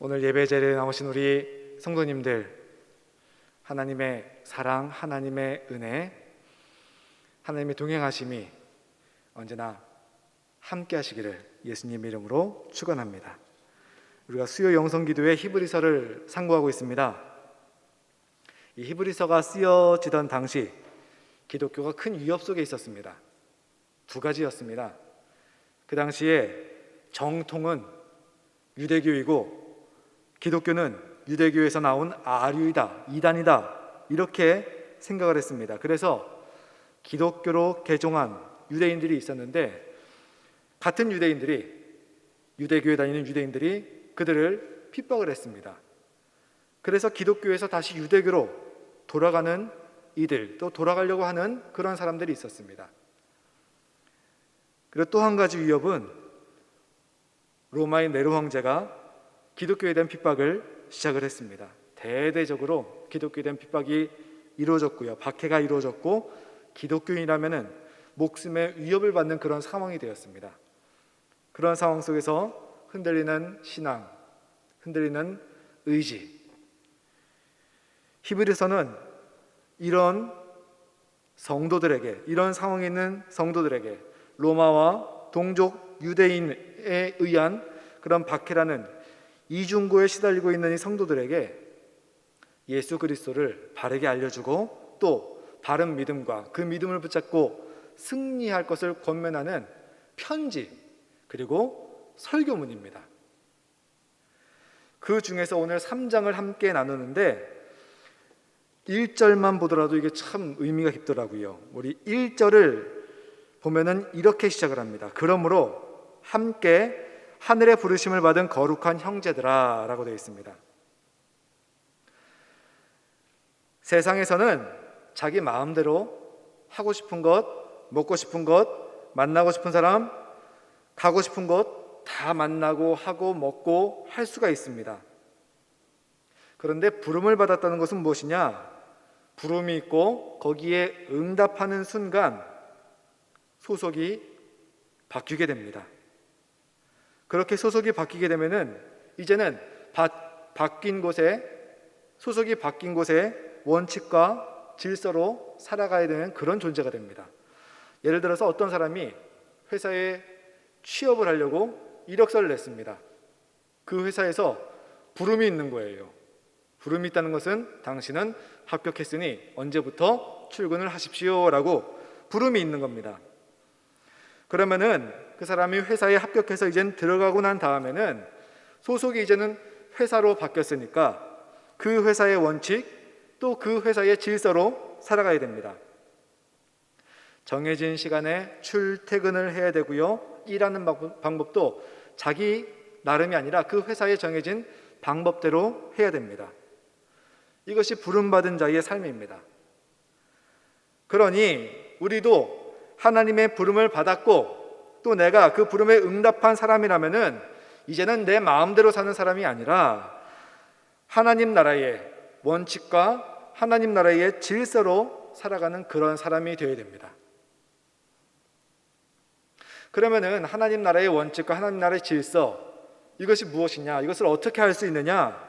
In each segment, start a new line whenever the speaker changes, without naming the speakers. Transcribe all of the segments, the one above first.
오늘 예배 자리에 나오신 우리 성도님들 하나님의 사랑, 하나님의 은혜, 하나님의 동행하심이 언제나 함께 하시기를 예수님 이름으로 축원합니다. 우리가 수요 영성 기도회 히브리서를 상고하고 있습니다. 이 히브리서가 쓰여지던 당시 기독교가 큰 위협 속에 있었습니다. 두 가지였습니다. 그 당시에 정통은 유대교이고 기독교는 유대교에서 나온 아류이다, 이단이다 이렇게 생각을 했습니다. 그래서 기독교로 개종한 유대인들이 있었는데 같은 유대인들이 유대교에 다니는 유대인들이 그들을 핍박을 했습니다. 그래서 기독교에서 다시 유대교로 돌아가는 이들 또 돌아가려고 하는 그런 사람들이 있었습니다. 그리고 또 한 가지 위협은 로마의 네로 황제가 기독교에 대한 핍박을 시작을 했습니다. 대대적으로 기독교에 대한 핍박이 이루어졌고요. 박해가 이루어졌고 기독교인이라면은 목숨의 위협을 받는 그런 상황이 되었습니다. 그런 상황 속에서 흔들리는 신앙, 흔들리는 의지. 히브리서는 이런 성도들에게 이런 상황에 있는 성도들에게 로마와 동족 유대인에 의한 그런 박해라는 이중고에 시달리고 있는 이 성도들에게 예수 그리스도를 바르게 알려주고 또 바른 믿음과 그 믿음을 붙잡고 승리할 것을 권면하는 편지 그리고 설교문입니다. 그 중에서 오늘 3장을 함께 나누는데 1절만 보더라도 이게 참 의미가 깊더라고요. 우리 1절을 보면은 이렇게 시작을 합니다. 그러므로 함께 하늘의 부르심을 받은 거룩한 형제들아라고 되어 있습니다. 세상에서는 자기 마음대로 하고 싶은 것, 먹고 싶은 것, 만나고 싶은 사람, 가고 싶은 곳 다 만나고 하고 먹고 할 수가 있습니다. 그런데 부름을 받았다는 것은 무엇이냐? 부름이 있고 거기에 응답하는 순간 소속이 바뀌게 됩니다. 그렇게 소속이 바뀌게 되면은 이제는 바, 바뀐 곳에 소속이 바뀐 곳에 원칙과 질서로 살아가야 되는 그런 존재가 됩니다. 예를 들어서 어떤 사람이 회사에 취업을 하려고 이력서를 냈습니다. 그 회사에서 부름이 있는 거예요. 부름이 있다는 것은 당신은 합격했으니 언제부터 출근을 하십시오라고 부름이 있는 겁니다. 그러면은 그 사람이 회사에 합격해서 이젠 들어가고 난 다음에는 소속이 이제는 회사로 바뀌었으니까 그 회사의 원칙 또 그 회사의 질서로 살아가야 됩니다. 정해진 시간에 출퇴근을 해야 되고요. 일하는 방법도 자기 나름이 아니라 그 회사에 정해진 방법대로 해야 됩니다. 이것이 부름받은 자의 삶입니다. 그러니 우리도 하나님의 부름을 받았고 또 내가 그 부름에 응답한 사람이라면은 이제는 내 마음대로 사는 사람이 아니라 하나님 나라의 원칙과 하나님 나라의 질서로 살아가는 그런 사람이 되어야 됩니다. 그러면은 하나님 나라의 원칙과 하나님 나라의 질서 이것이 무엇이냐? 이것을 어떻게 할 수 있느냐?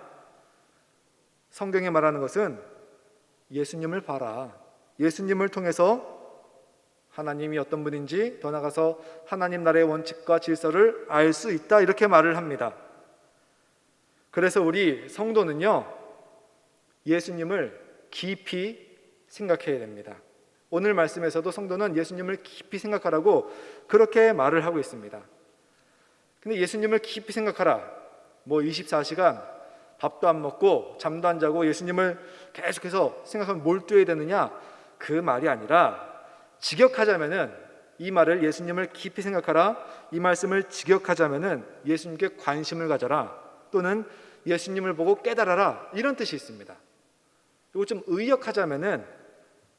성경에 말하는 것은 예수님을 봐라. 예수님을 통해서 하나님이 어떤 분인지 더 나가서 하나님 나라의 원칙과 질서를 알 수 있다 이렇게 말을 합니다. 그래서 우리 성도는요 예수님을 깊이 생각해야 됩니다. 오늘 말씀에서도 성도는 예수님을 깊이 생각하라고 그렇게 말을 하고 있습니다. 근데 예수님을 깊이 생각하라. 뭐 24시간 밥도 안 먹고 잠도 안 자고 예수님을 계속해서 생각하면 몰두해야 되느냐? 그 말이 아니라 직역하자면은 이 말을 예수님을 깊이 생각하라. 이 말씀을 직역하자면은 예수님께 관심을 가져라. 또는 예수님을 보고 깨달아라. 이런 뜻이 있습니다. 이거 좀 의역하자면은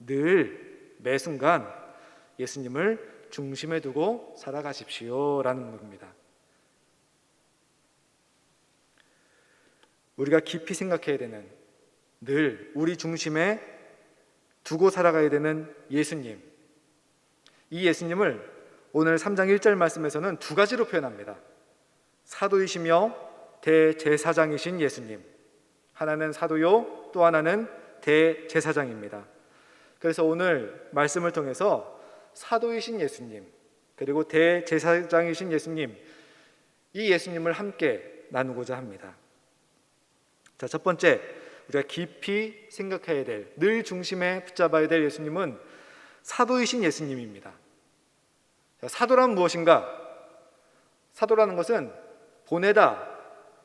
늘 매 순간 예수님을 중심에 두고 살아가십시오라는 겁니다. 우리가 깊이 생각해야 되는 늘 우리 중심에 두고 살아가야 되는 예수님. 이 예수님을 오늘 3장 1절 말씀에서는 두 가지로 표현합니다. 사도이시며 대제사장이신 예수님. 하나는 사도요, 또 하나는 대제사장입니다. 그래서 오늘 말씀을 통해서 사도이신 예수님, 그리고 대제사장이신 예수님, 이 예수님을 함께 나누고자 합니다. 자, 첫 번째, 우리가 깊이 생각해야 될, 늘 중심에 붙잡아야 될 예수님은 사도이신 예수님입니다. 자, 사도란 무엇인가? 사도라는 것은 보내다,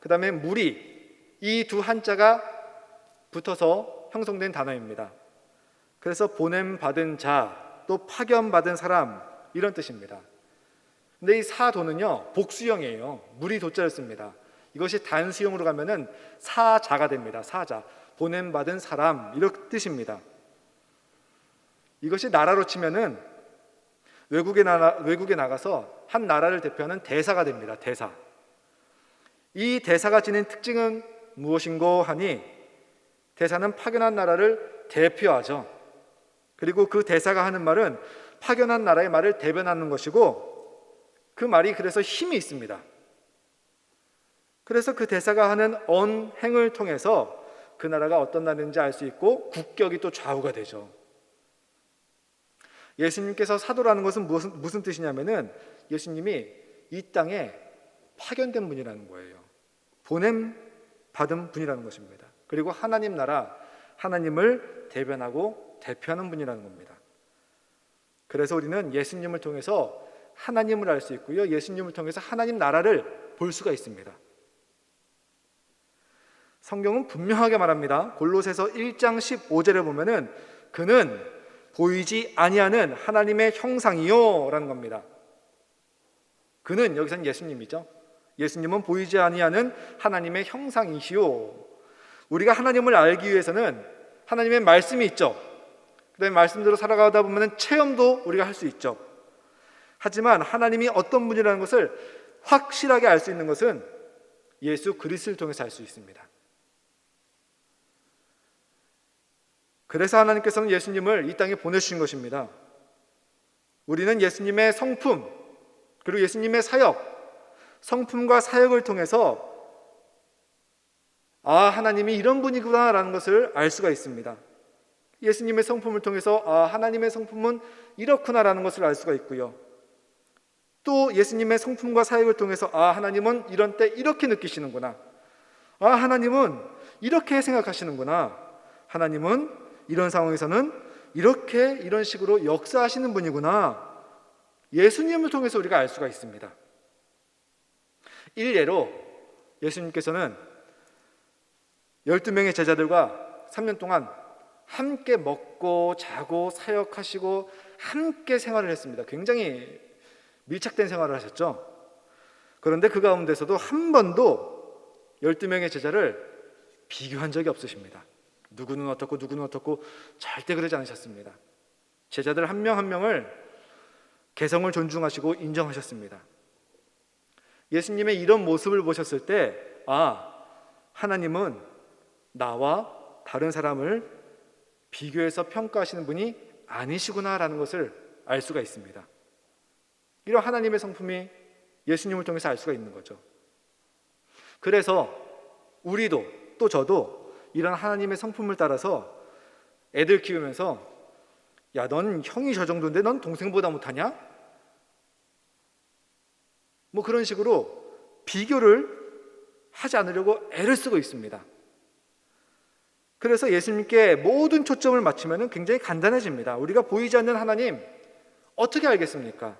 그 다음에 무리, 이 두 한자가 붙어서 형성된 단어입니다. 그래서 보냄 받은 자, 또 파견 받은 사람 이런 뜻입니다. 근데 이 사도는요 복수형이에요. 무리 도자를 씁니다. 이것이 단수형으로 가면은 사자가 됩니다. 사자 보냄 받은 사람 이런 뜻입니다. 이것이 나라로 치면은 외국에 나라 외국에 나가서 한 나라를 대표하는 대사가 됩니다. 대사. 이 대사가 지닌 특징은 무엇인고 하니 대사는 파견한 나라를 대표하죠. 그리고 그 대사가 하는 말은 파견한 나라의 말을 대변하는 것이고 그 말이 그래서 힘이 있습니다. 그래서 그 대사가 하는 언행을 통해서 그 나라가 어떤 나라인지 알 수 있고 국격이 또 좌우가 되죠. 예수님께서 사도라는 것은 무슨, 무슨 뜻이냐면은 예수님이 이 땅에 파견된 분이라는 거예요. 보냄 받은 분이라는 것입니다. 그리고 하나님 나라, 하나님을 대변하고 대표하는 분이라는 겁니다. 그래서 우리는 예수님을 통해서 하나님을 알 수 있고요. 예수님을 통해서 하나님 나라를 볼 수가 있습니다. 성경은 분명하게 말합니다. 골로새서 1장 15절에 보면은 그는 보이지 아니하는 하나님의 형상이요라는 겁니다. 그는 여기서는 예수님이죠. 예수님은 보이지 아니하는 하나님의 형상이시요. 우리가 하나님을 알기 위해서는 하나님의 말씀이 있죠. 그다음에 말씀대로 살아가다 보면 체험도 우리가 할 수 있죠. 하지만 하나님이 어떤 분이라는 것을 확실하게 알 수 있는 것은 예수 그리스도를 통해서 알 수 있습니다. 그래서 하나님께서는 예수님을 이 땅에 보내주신 것입니다. 우리는 예수님의 성품, 그리고 예수님의 사역, 성품과 사역을 통해서 아, 하나님이 이런 분이구나라는 것을 알 수가 있습니다. 예수님의 성품을 통해서 아, 하나님의 성품은 이렇구나라는 것을 알 수가 있고요. 또 예수님의 성품과 사역을 통해서 아 하나님은 이런 때 이렇게 느끼시는구나. 아 하나님은 이렇게 생각하시는구나. 하나님은 이런 상황에서는 이렇게 이런 식으로 역사하시는 분이구나. 예수님을 통해서 우리가 알 수가 있습니다. 일례로 예수님께서는 12명의 제자들과 3년 동안 함께 먹고 자고 사역하시고 함께 생활을 했습니다. 굉장히 밀착된 생활을 하셨죠. 그런데 그 가운데서도 한 번도 12명의 제자를 비교한 적이 없으십니다. 누구는 어떻고 누구는 어떻고 절대 그러지 않으셨습니다. 제자들 한명한 명을 개성을 존중하시고 인정하셨습니다. 예수님의 이런 모습을 보셨을 때, 아, 하나님은 나와 다른 사람을 비교해서 평가하시는 분이 아니시구나라는 것을 알 수가 있습니다. 이런 하나님의 성품이 예수님을 통해서 알 수가 있는 거죠. 그래서 우리도 또 저도 이런 하나님의 성품을 따라서 애들 키우면서 야, 넌 형이 저 정도인데 넌 동생보다 못하냐? 뭐 그런 식으로 비교를 하지 않으려고 애를 쓰고 있습니다. 그래서 예수님께 모든 초점을 맞추면 굉장히 간단해집니다. 우리가 보이지 않는 하나님 어떻게 알겠습니까?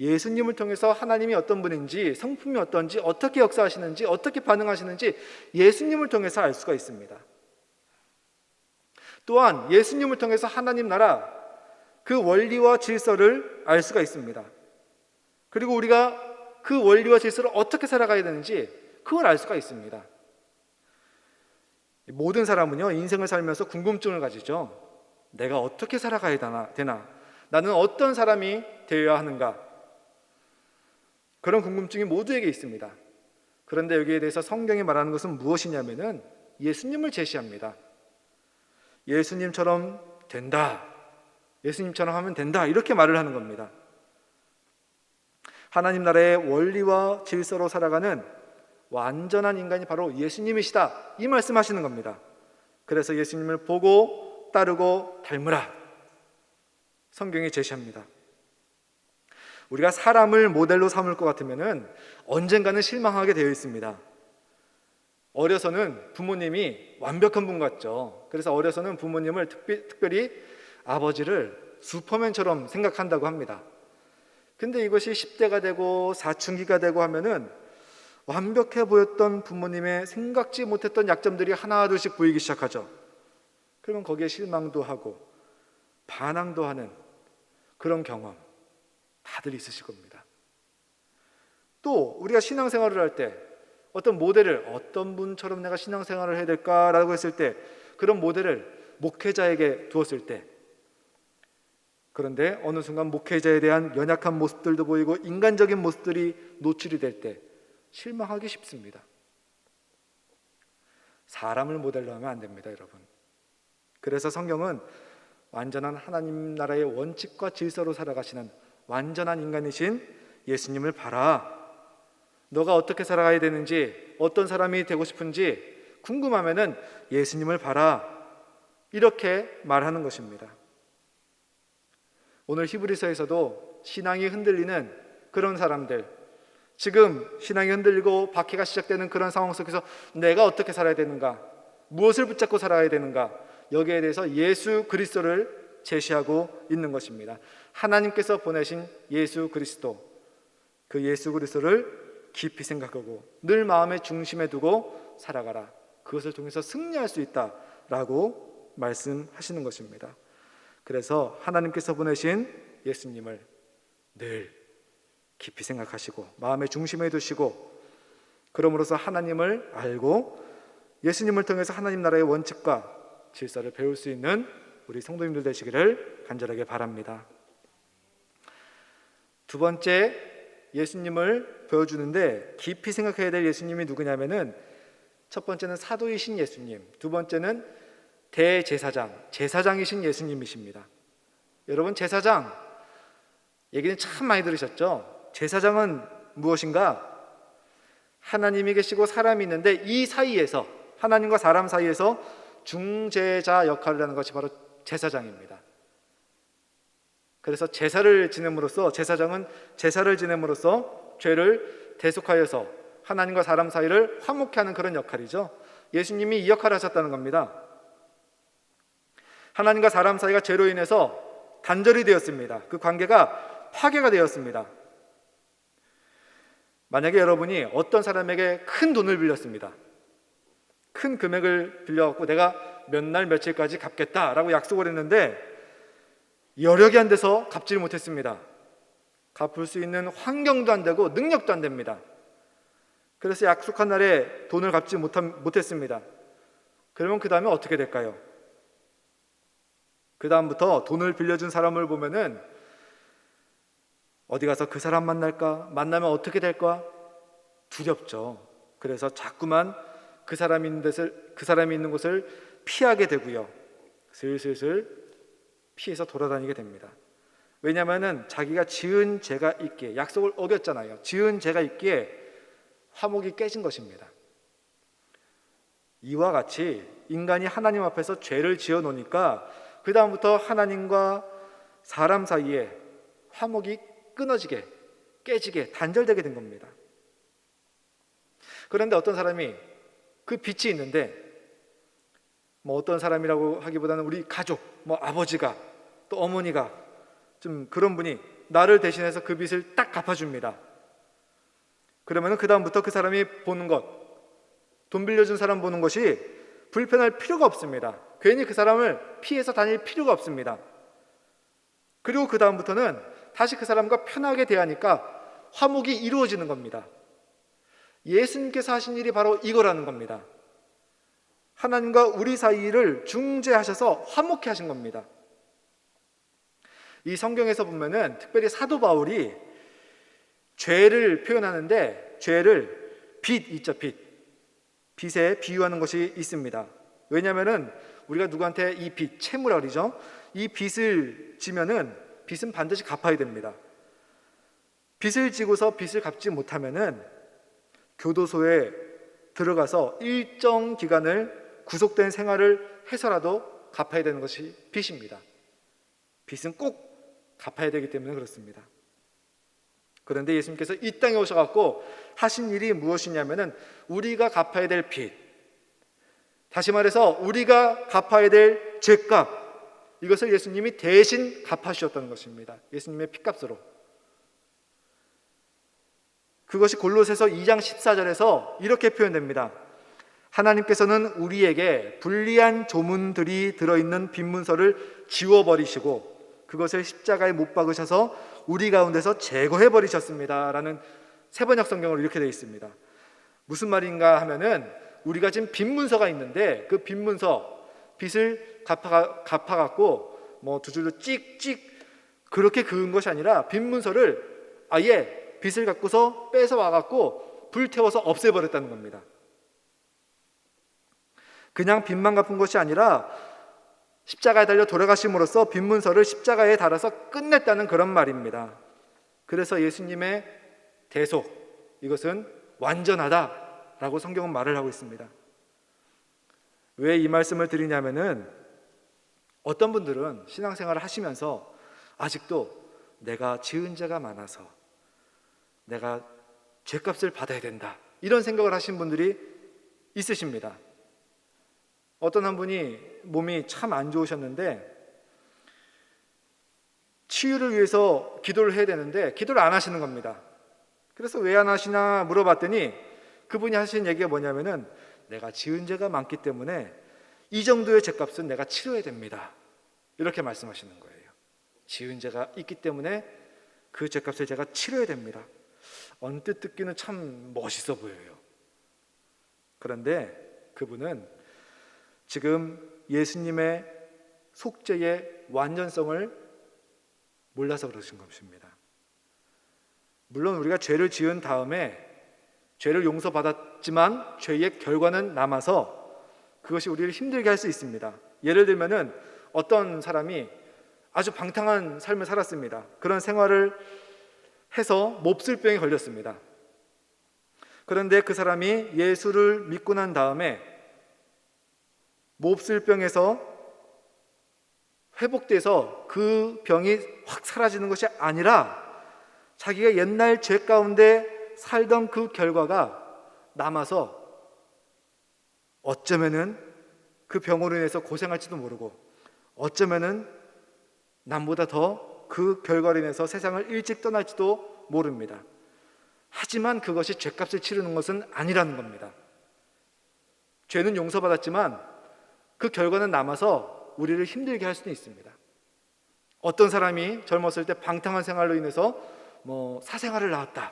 예수님을 통해서 하나님이 어떤 분인지, 성품이 어떤지, 어떻게 역사하시는지, 어떻게 반응하시는지 예수님을 통해서 알 수가 있습니다. 또한 예수님을 통해서 하나님 나라 그 원리와 질서를 알 수가 있습니다. 그리고 우리가 그 원리와 질서를 어떻게 살아가야 되는지 그걸 알 수가 있습니다. 모든 사람은요, 인생을 살면서 궁금증을 가지죠. 내가 어떻게 살아가야 되나? 나는 어떤 사람이 되어야 하는가? 그런 궁금증이 모두에게 있습니다. 그런데 여기에 대해서 성경이 말하는 것은 무엇이냐면은 예수님을 제시합니다. 예수님처럼 된다. 예수님처럼 하면 된다. 이렇게 말을 하는 겁니다. 하나님 나라의 원리와 질서로 살아가는 완전한 인간이 바로 예수님이시다. 이 말씀하시는 겁니다. 그래서 예수님을 보고 따르고 닮으라. 성경이 제시합니다. 우리가 사람을 모델로 삼을 것 같으면은 언젠가는 실망하게 되어 있습니다. 어려서는 부모님이 완벽한 분 같죠. 그래서 어려서는 부모님을 특비, 특별 히 아버지를 슈퍼맨처럼 생각한다고 합니다. 근데 이것이 10대가 되고 사춘기가 되고 하면은 완벽해 보였던 부모님의 생각지 못했던 약점들이 하나둘씩 보이기 시작하죠. 그러면 거기에 실망도 하고 반항도 하는 그런 경험 다들 있으실 겁니다. 또 우리가 신앙생활을 할 때 어떤 모델을 어떤 분처럼 내가 신앙생활을 해야 될까라고 했을 때 그런 모델을 목회자에게 두었을 때 그런데 어느 순간 목회자에 대한 연약한 모습들도 보이고 인간적인 모습들이 노출이 될 때 실망하기 쉽습니다. 사람을 모델로 하면 안 됩니다, 여러분. 그래서 성경은 완전한 하나님 나라의 원칙과 질서로 살아가시는 완전한 인간이신 예수님을 봐라. 너가 어떻게 살아가야 되는지, 어떤 사람이 되고 싶은지 궁금하면은 예수님을 봐라. 이렇게 말하는 것입니다. 오늘 히브리서에서도 신앙이 흔들리는 그런 사람들, 지금 신앙이 흔들리고 박해가 시작되는 그런 상황 속에서 내가 어떻게 살아야 되는가, 무엇을 붙잡고 살아야 되는가, 여기에 대해서 예수 그리스도를 제시하고 있는 것입니다. 하나님께서 보내신 예수 그리스도, 그 예수 그리스도를 깊이 생각하고 늘 마음의 중심에 두고 살아가라. 그것을 통해서 승리할 수 있다라고 말씀하시는 것입니다. 그래서 하나님께서 보내신 예수님을 늘 깊이 생각하시고 마음의 중심에 두시고 그럼으로써 하나님을 알고 예수님을 통해서 하나님 나라의 원칙과 질서를 배울 수 있는 우리 성도님들 되시기를 간절하게 바랍니다. 두 번째 예수님을 보여주는데 깊이 생각해야 될 예수님이 누구냐면은 첫 번째는 사도이신 예수님, 두 번째는 대제사장, 제사장이신 예수님이십니다. 여러분 제사장 얘기는 참 많이 들으셨죠? 제사장은 무엇인가? 하나님이 계시고 사람이 있는데 이 사이에서 하나님과 사람 사이에서 중재자 역할을 하는 것이 바로 제사장입니다. 그래서 제사를 지냄으로써 제사장은 제사를 지냄으로써 죄를 대속하여서 하나님과 사람 사이를 화목케 하는 그런 역할이죠. 예수님이 이 역할을 하셨다는 겁니다. 하나님과 사람 사이가 죄로 인해서 단절이 되었습니다. 그 관계가 파괴가 되었습니다. 만약에 여러분이 어떤 사람에게 큰 돈을 빌렸습니다. 큰 금액을 빌려갖고 내가 몇 날 며칠까지 갚겠다라고 약속을 했는데 여력이 안 돼서 갚질 못했습니다. 갚을 수 있는 환경도 안 되고 능력도 안 됩니다. 그래서 약속한 날에 돈을 갚지 못했습니다. 그러면 그 다음에 어떻게 될까요? 그 다음부터 돈을 빌려준 사람을 보면은 어디 가서 그 사람 만날까? 만나면 어떻게 될까? 두렵죠. 그래서 자꾸만 그 사람이 있는 곳을 그 사람이 있는 곳을 피하게 되고요. 슬슬슬 피해서 돌아다니게 됩니다. 왜냐하면은 자기가 지은 죄가 있기에 약속을 어겼잖아요. 지은 죄가 있기에 화목이 깨진 것입니다. 이와 같이 인간이 하나님 앞에서 죄를 지어 놓으니까 그 다음부터 하나님과 사람 사이에 화목이 끊어지게 깨지게 단절되게 된 겁니다. 그런데 어떤 사람이 그 빛이 있는데 뭐 어떤 사람이라고 하기보다는 우리 가족, 뭐 아버지가 또 어머니가 좀 그런 분이 나를 대신해서 그 빚을 딱 갚아줍니다. 그러면 그 다음부터 그 사람이 보는 것, 돈 빌려준 사람 보는 것이 불편할 필요가 없습니다. 괜히 그 사람을 피해서 다닐 필요가 없습니다. 그리고 그 다음부터는 다시 그 사람과 편하게 대하니까 화목이 이루어지는 겁니다. 예수님께서 하신 일이 바로 이거라는 겁니다. 하나님과 우리 사이를 중재하셔서 화목케 하신 겁니다. 이 성경에서 보면은 특별히 사도 바울이 죄를 표현하는데 죄를 빚 있죠 빚 빚에 비유하는 것이 있습니다. 왜냐하면은 우리가 누구한테 이빚 채무라 그러죠. 이 빚을 지면은 빚은 반드시 갚아야 됩니다. 빚을 지고서 빚을 갚지 못하면은 교도소에 들어가서 일정 기간을 구속된 생활을 해서라도 갚아야 되는 것이 빚입니다. 빚은 꼭 갚아야 되기 때문에 그렇습니다. 그런데 예수님께서 이 땅에 오셔갖고 하신 일이 무엇이냐면은 우리가 갚아야 될 빚, 다시 말해서 우리가 갚아야 될 죄값, 이것을 예수님이 대신 갚아주셨다는 것입니다. 예수님의 피값으로. 그것이 골로새서 2장 14절에서 이렇게 표현됩니다. 하나님께서는 우리에게 불리한 조문들이 들어있는 빈문서를 지워버리시고 그것을 십자가에 못 박으셔서 우리 가운데서 제거해 버리셨습니다 라는 세번역 성경으로 이렇게 되어 있습니다. 무슨 말인가 하면은 우리가 지금 빈문서가 있는데 그 빈문서 빚을 갚아 갚아 갖고 뭐 두 줄로 찍찍 그렇게 그은 것이 아니라 빈문서를 아예 빚을 갖고서 뺏어 와 갖고 불태워서 없애 버렸다는 겁니다. 그냥 빚만 갚은 것이 아니라 십자가에 달려 돌아가심으로써 빈문서를 십자가에 달아서 끝냈다는 그런 말입니다. 그래서 예수님의 대속 이것은 완전하다라고 성경은 말을 하고 있습니다. 왜 이 말씀을 드리냐면은 어떤 분들은 신앙생활을 하시면서 아직도 내가 지은 죄가 많아서 내가 죄값을 받아야 된다 이런 생각을 하신 분들이 있으십니다. 어떤 한 분이 몸이 참 안 좋으셨는데 치유를 위해서 기도를 해야 되는데 기도를 안 하시는 겁니다. 그래서 왜 안 하시나 물어봤더니 그분이 하신 얘기가 뭐냐면은 내가 지은 죄가 많기 때문에 이 정도의 죄값은 내가 치러야 됩니다. 이렇게 말씀하시는 거예요. 지은 죄가 있기 때문에 그 죄값을 제가 치러야 됩니다. 언뜻 듣기는 참 멋있어 보여요. 그런데 그분은 지금 예수님의 속죄의 완전성을 몰라서 그러신 것입니다. 물론 우리가 죄를 지은 다음에 죄를 용서받았지만 죄의 결과는 남아서 그것이 우리를 힘들게 할 수 있습니다. 예를 들면은 어떤 사람이 아주 방탕한 삶을 살았습니다. 그런 생활을 해서 몹쓸병에 걸렸습니다. 그런데 그 사람이 예수를 믿고 난 다음에 몹쓸 병에서 회복돼서 그 병이 확 사라지는 것이 아니라 자기가 옛날 죄 가운데 살던 그 결과가 남아서 어쩌면은 그 병으로 인해서 고생할지도 모르고 어쩌면은 남보다 더 그 결과로 인해서 세상을 일찍 떠날지도 모릅니다. 하지만 그것이 죄값을 치르는 것은 아니라는 겁니다. 죄는 용서받았지만 그 결과는 남아서 우리를 힘들게 할 수도 있습니다. 어떤 사람이 젊었을 때 방탕한 생활로 인해서 뭐 사생활을 낳았다.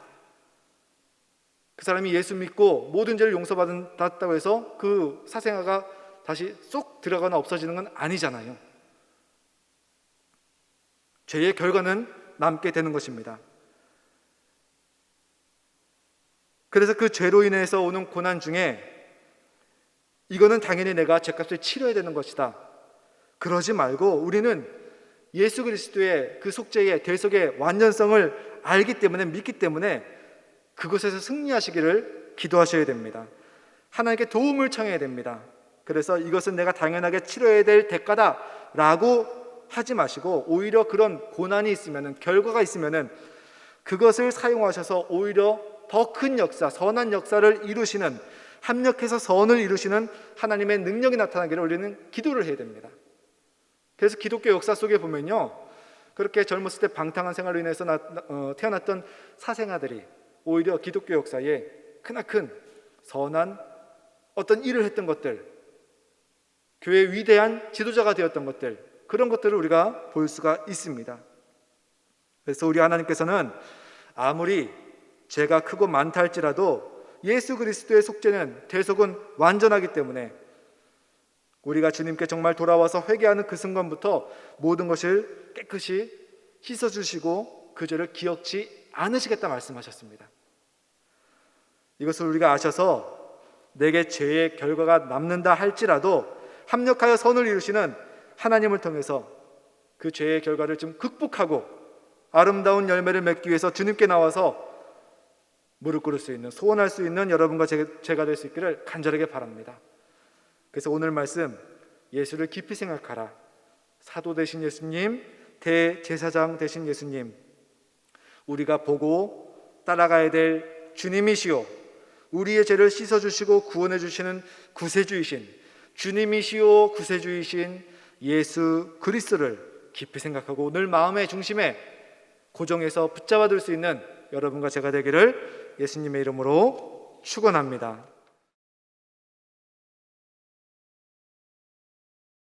그 사람이 예수 믿고 모든 죄를 용서받았다고 해서 그 사생아가 다시 쏙 들어가나 없어지는 건 아니잖아요. 죄의 결과는 남게 되는 것입니다. 그래서 그 죄로 인해서 오는 고난 중에 이거는 당연히 내가 죄값을 치러야 되는 것이다. 그러지 말고 우리는 예수 그리스도의 그 속죄의 대속의 완전성을 알기 때문에 믿기 때문에 그곳에서 승리하시기를 기도하셔야 됩니다. 하나님께 도움을 청해야 됩니다. 그래서 이것은 내가 당연하게 치러야 될 대가다라고 하지 마시고 오히려 그런 고난이 있으면은 결과가 있으면은 그것을 사용하셔서 오히려 더 큰 역사, 선한 역사를 이루시는 합력해서 선을 이루시는 하나님의 능력이 나타나기를 우리는 기도를 해야 됩니다. 그래서 기독교 역사 속에 보면요. 그렇게 젊었을 때 방탕한 생활로 인해서 나, 어, 태어났던 사생아들이 오히려 기독교 역사에 크나큰 선한 어떤 일을 했던 것들, 교회의 위대한 지도자가 되었던 것들, 그런 것들을 우리가 볼 수가 있습니다. 그래서 우리 하나님께서는 아무리 죄가 크고 많다 할지라도 예수 그리스도의 속죄는 대속은 완전하기 때문에 우리가 주님께 정말 돌아와서 회개하는 그 순간부터 모든 것을 깨끗이 씻어 주시고 그 죄를 기억지 않으시겠다 말씀하셨습니다. 이것을 우리가 아셔서 내게 죄의 결과가 남는다 할지라도 합력하여 선을 이루시는 하나님을 통해서 그 죄의 결과를 좀 극복하고 아름다운 열매를 맺기 위해서 주님께 나와서 무릎 꿇을 수 있는 소원할 수 있는 여러분과 제- 제가 될 수 있기를 간절하게 바랍니다. 그래서 오늘 말씀 예수를 깊이 생각하라. 사도 되신 예수님, 대제사장 되신 예수님, 우리가 보고 따라가야 될 주님이시요. 우리의 죄를 씻어 주시고 구원해 주시는 구세주이신 주님이시요 구세주이신 예수 그리스도를 깊이 생각하고 늘 마음의 중심에 고정해서 붙잡아 둘 수 있는 여러분과 제가 되기를 예수님의 이름으로 축원합니다.